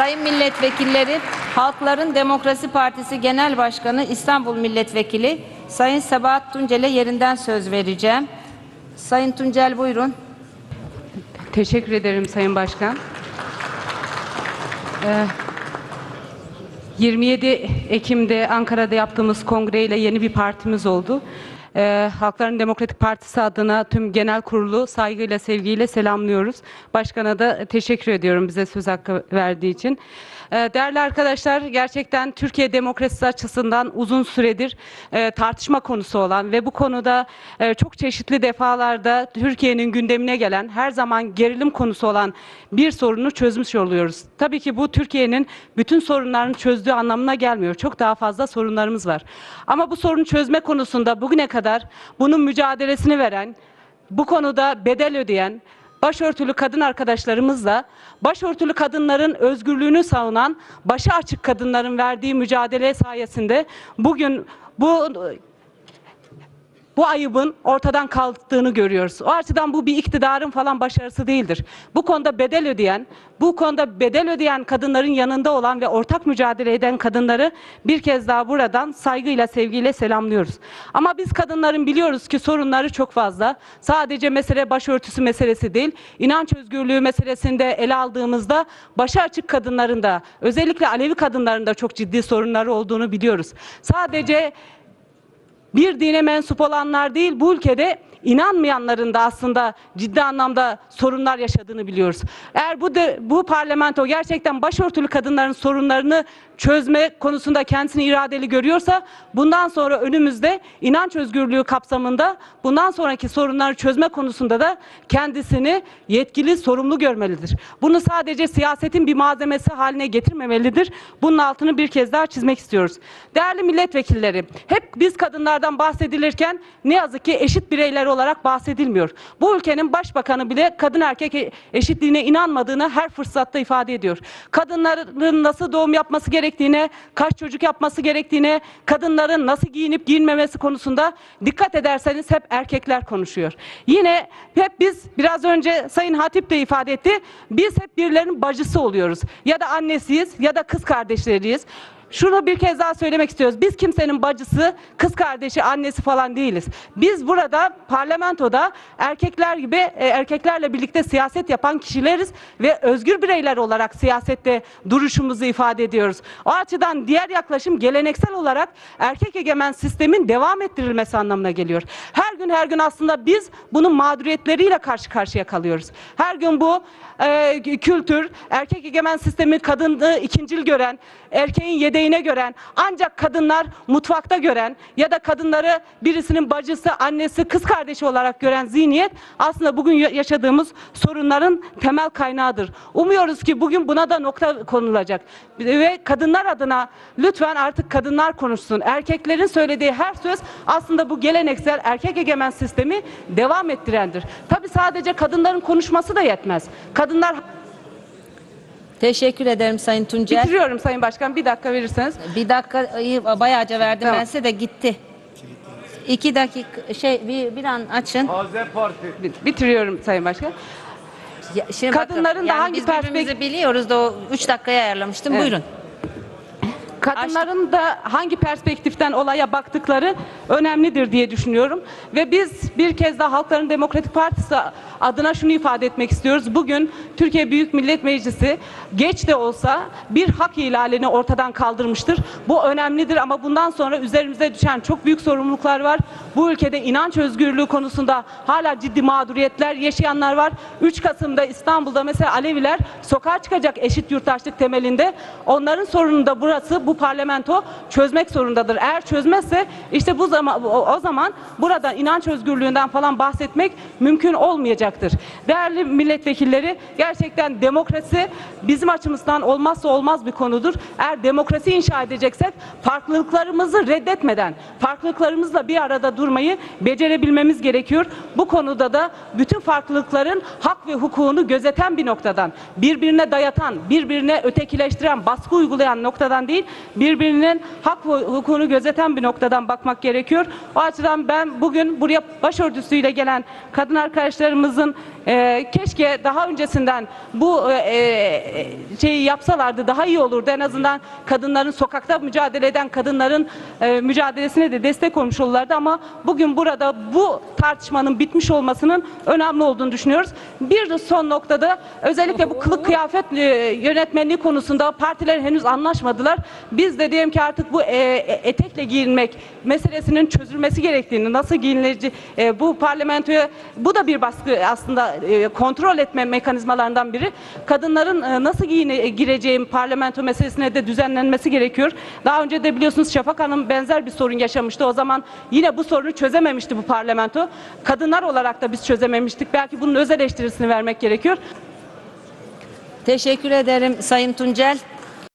Sayın milletvekilleri, Halkların Demokrasi Partisi Genel Başkanı İstanbul Milletvekili Sayın Sabahat Tuncel'e yerinden söz vereceğim. Sayın Tuncel buyurun. Teşekkür ederim Sayın Başkan. Ee, 27 Ekim'de Ankara'da yaptığımız kongreyle yeni bir partimiz oldu. Ee, Halkların Demokratik Partisi adına tüm genel kurulu saygıyla, sevgiyle selamlıyoruz. Başkana da teşekkür ediyorum bize söz hakkı verdiği için. Ee, Değerli arkadaşlar, gerçekten Türkiye demokrasisi açısından uzun süredir e, tartışma konusu olan ve bu konuda e, çok çeşitli defalarda Türkiye'nin gündemine gelen, her zaman gerilim konusu olan bir sorunu çözmüş oluyoruz. Tabii ki bu Türkiye'nin bütün sorunlarını çözdüğü anlamına gelmiyor. Çok daha fazla sorunlarımız var. Ama bu sorunu çözme konusunda bugüne kadar bunun mücadelesini veren, bu konuda bedel ödeyen, başörtülü kadın arkadaşlarımızla başörtülü kadınların özgürlüğünü savunan başı açık kadınların verdiği mücadele sayesinde bugün bu bu ayıbın ortadan kalktığını görüyoruz. O açıdan bu bir iktidarın falan başarısı değildir. Bu konuda bedel ödeyen, bu konuda bedel ödeyen kadınların yanında olan ve ortak mücadele eden kadınları bir kez daha buradan saygıyla, sevgiyle selamlıyoruz. Ama biz kadınların biliyoruz ki sorunları çok fazla. Sadece mesele başörtüsü meselesi değil, inanç özgürlüğü meselesinde ele aldığımızda başı açık kadınların da, özellikle Alevi kadınların da çok ciddi sorunları olduğunu biliyoruz. Sadece bir dine mensup olanlar değil bu ülkede inanmayanların da aslında ciddi anlamda sorunlar yaşadığını biliyoruz. Eğer bu de, bu parlamento gerçekten başörtülü kadınların sorunlarını çözme konusunda kendisini iradeli görüyorsa bundan sonra önümüzde inanç özgürlüğü kapsamında bundan sonraki sorunları çözme konusunda da kendisini yetkili sorumlu görmelidir. Bunu sadece siyasetin bir malzemesi haline getirmemelidir. Bunun altını bir kez daha çizmek istiyoruz. Değerli milletvekilleri, hep biz kadınlardan bahsedilirken ne yazık ki eşit bireyler olarak bahsedilmiyor. Bu ülkenin başbakanı bile kadın erkek e- eşitliğine inanmadığını her fırsatta ifade ediyor. Kadınların nasıl doğum yapması gerektiğine, kaç çocuk yapması gerektiğine, kadınların nasıl giyinip giyinmemesi konusunda dikkat ederseniz hep erkekler konuşuyor. Yine hep biz biraz önce Sayın Hatip de ifade etti. Biz hep birilerinin bacısı oluyoruz. Ya da annesiyiz ya da kız kardeşleriyiz. Şunu bir kez daha söylemek istiyoruz. Biz kimsenin bacısı, kız kardeşi, annesi falan değiliz. Biz burada parlamentoda erkekler gibi e, erkeklerle birlikte siyaset yapan kişileriz ve özgür bireyler olarak siyasette duruşumuzu ifade ediyoruz. O açıdan diğer yaklaşım geleneksel olarak erkek egemen sistemin devam ettirilmesi anlamına geliyor. Her gün her gün aslında biz bunun mağduriyetleriyle karşı karşıya kalıyoruz. Her gün bu e, kültür, erkek egemen sistemi kadını ikincil gören, erkeğin yedeğine gören, ancak kadınlar mutfakta gören ya da kadınları birisinin bacısı, annesi, kız kardeşi olarak gören zihniyet aslında bugün ya- yaşadığımız sorunların temel kaynağıdır. Umuyoruz ki bugün buna da nokta konulacak ve kadınlar adına lütfen artık kadınlar konuşsun. Erkeklerin söylediği her söz aslında bu geleneksel erkek egemen sistemi devam ettirendir. Tabii sadece kadınların konuşması da yetmez. Kadınlar Teşekkür ederim Sayın Tuncel. bitiriyorum Sayın Başkan bir dakika verirseniz. Bir dakika iyi, bayağıca verdim Tamam. ben size de gitti. İki dakika şey bir, bir an açın. Taze Parti. Bit- Bitiriyorum Sayın Başkan. Ya, şimdi Kadınların da yani hangi biz birbirimizi perspek- biliyoruz da o üç dakikaya ayarlamıştım. Evet. Buyurun. Kadınların da hangi perspektiften olaya baktıkları önemlidir diye düşünüyorum. Ve biz bir kez daha Halkların Demokratik Partisi adına şunu ifade etmek istiyoruz. Bugün Türkiye Büyük Millet Meclisi geç de olsa bir hak ihlalini ortadan kaldırmıştır. Bu önemlidir ama bundan sonra üzerimize düşen çok büyük sorumluluklar var. Bu ülkede inanç özgürlüğü konusunda hala ciddi mağduriyetler yaşayanlar var. 3 Kasım'da İstanbul'da mesela Aleviler sokağa çıkacak eşit yurttaşlık temelinde. Onların sorununu da burası bu parlamento çözmek zorundadır. Eğer çözmezse işte bu zaman o, zaman burada inanç özgürlüğünden falan bahsetmek mümkün olmayacaktır. Değerli milletvekilleri gerçekten demokrasi bizim açımızdan olmazsa olmaz bir konudur. Eğer demokrasi inşa edeceksek farklılıklarımızı reddetmeden, farklılıklarımızla bir arada durmayı becerebilmemiz gerekiyor. Bu konuda da bütün farklılıkların hak ve hukukunu gözeten bir noktadan, birbirine dayatan, birbirine ötekileştiren, baskı uygulayan noktadan değil, birbirinin hak ve hukukunu gözeten bir noktadan bakmak gerekiyor. O açıdan ben bugün buraya başörtüsüyle gelen kadın arkadaşlarımızın e, keşke daha öncesinden bu e, e, şeyi yapsalardı daha iyi olurdu. En azından kadınların sokakta mücadele eden kadınların e, mücadelesine de destek olmuş olurlardı ama bugün burada bu tartışmanın bitmiş olmasının önemli olduğunu düşünüyoruz. Bir de son noktada özellikle bu kılık kıyafet e, yönetmenliği konusunda partiler henüz anlaşmadılar. Biz de diyelim ki artık bu e, e, etekle giyinmek meselesinin çözülmesi gerektiğini, nasıl giyinileceği e, bu parlamentoya bu da bir baskı aslında e, kontrol etme mekanizmalarından biri. Kadınların e, nasıl giyine, gireceği parlamento meselesine de düzenlenmesi gerekiyor. Daha önce de biliyorsunuz Şafak Hanım benzer bir sorun yaşamıştı. O zaman yine bu sorunu çözememişti bu parlamento. Kadınlar olarak da biz çözememiştik. Belki bunun öz eleştirisini vermek gerekiyor. Teşekkür ederim Sayın Tuncel.